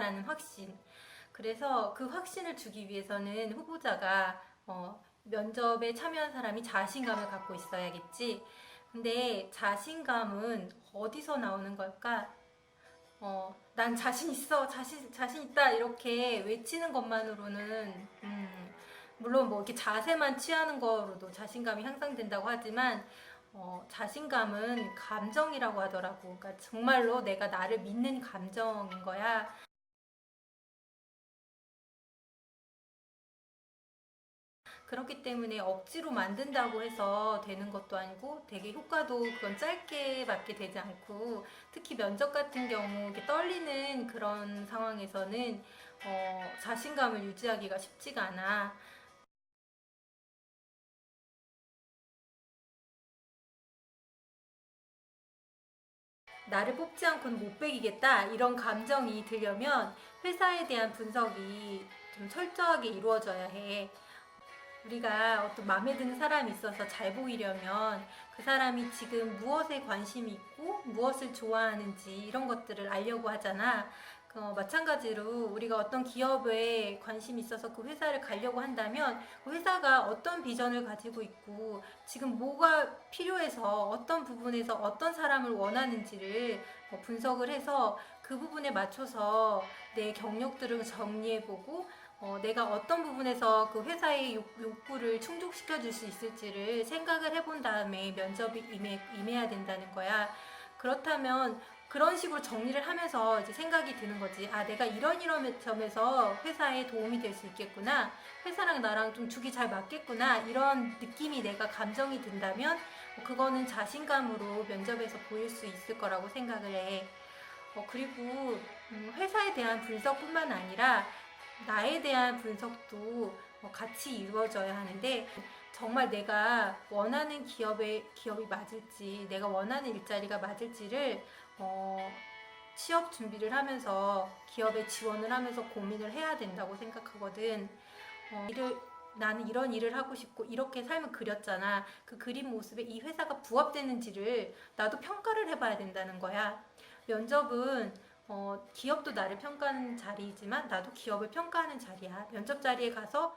된다라는 확신. 그래서 그 확신을 주기 위해서는 후보자가 어, 면접에 참여한 사람이 자신감을 갖고 있어야겠지. 근데 자신감은 어디서 나오는 걸까? 어, 난 자신 있어, 자신, 자신 있다, 이렇게 외치는 것만으로는, 음, 물론 뭐 이렇게 자세만 취하는 거로도 자신감이 향상된다고 하지만, 어, 자신감은 감정이라고 하더라고. 그러니까 정말로 내가 나를 믿는 감정인 거야. 그렇기 때문에 억지로 만든다고 해서 되는 것도 아니고 되게 효과도 그건 짧게밖에 되지 않고 특히 면접 같은 경우 떨리는 그런 상황에서는 어, 자신감을 유지하기가 쉽지가 않아. 나를 뽑지 않고는 못 베기겠다 이런 감정이 들려면 회사에 대한 분석이 좀 철저하게 이루어져야 해. 우리가 어떤 마음에 드는 사람이 있어서 잘 보이려면 그 사람이 지금 무엇에 관심이 있고 무엇을 좋아하는지 이런 것들을 알려고 하잖아. 그, 어, 마찬가지로 우리가 어떤 기업에 관심이 있어서 그 회사를 가려고 한다면 그 회사가 어떤 비전을 가지고 있고 지금 뭐가 필요해서 어떤 부분에서 어떤 사람을 원하는지를 어, 분석을 해서 그 부분에 맞춰서 내 경력들을 정리해보고 어, 내가 어떤 부분에서 그 회사의 욕, 욕구를 충족시켜 줄 수 있을지를 생각을 해본 다음에 면접에 임해, 임해야 된다는 거야. 그렇다면 그런 식으로 정리를 하면서 이제 생각이 드는 거지. 아, 내가 이런 이런 점에서 회사에 도움이 될 수 있겠구나. 회사랑 나랑 좀 죽이 잘 맞겠구나. 이런 느낌이 내가 감정이 든다면 어, 그거는 자신감으로 면접에서 보일 수 있을 거라고 생각을 해. 어, 그리고 음, 회사에 대한 분석뿐만 아니라 나에 대한 분석도 어, 같이 이루어져야 하는데 정말 내가 원하는 기업에 기업이 맞을지 내가 원하는 일자리가 맞을지를 어, 취업 준비를 하면서 기업에 지원을 하면서 고민을 해야 된다고 생각하거든. 어, 일을 나는 이런 일을 하고 싶고 이렇게 삶을 그렸잖아. 그 그림 모습에 이 회사가 부합되는지를 나도 평가를 해봐야 된다는 거야. 면접은 어, 기업도 나를 평가하는 자리이지만 나도 기업을 평가하는 자리야. 면접 자리에 가서